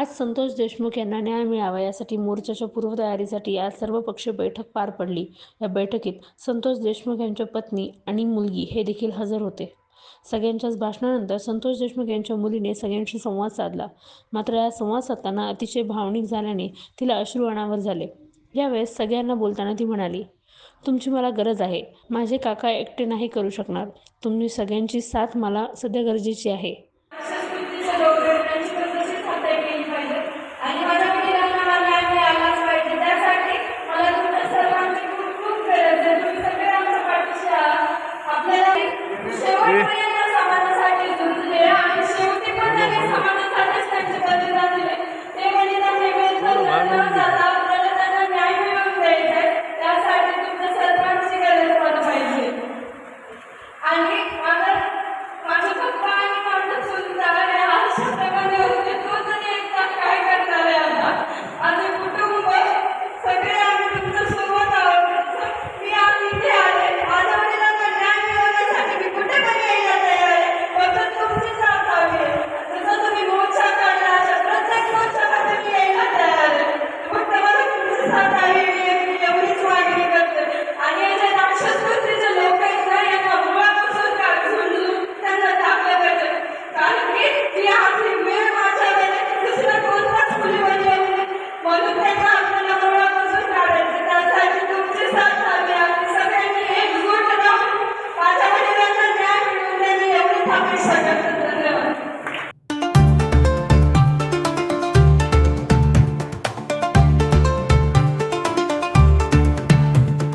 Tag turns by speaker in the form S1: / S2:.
S1: आज संतोष देशमुख यांना न्याय मिळावा यासाठी मोर्चाच्या पूर्वतयारीसाठी आज सर्वपक्षीय बैठक पार पडली. या बैठकीत संतोष देशमुख यांच्या पत्नी आणि मुलगी हे देखील हजर होते. सगळ्यांच्याच भाषणानंतर संतोष देशमुख यांच्या मुलीने सगळ्यांशी संवाद साधला. मात्र या संवाद साधताना अतिशय भावनिक झाल्याने तिला अश्रू अनावर झाले. यावेळेस सगळ्यांना बोलताना ती म्हणाली तुमची मला गरज आहे. माझे काका एकटे नाही करू शकणार. तुम्ही सगळ्यांची साथ मला सध्या गरजेची आहे. Okay. সেকেন্ডে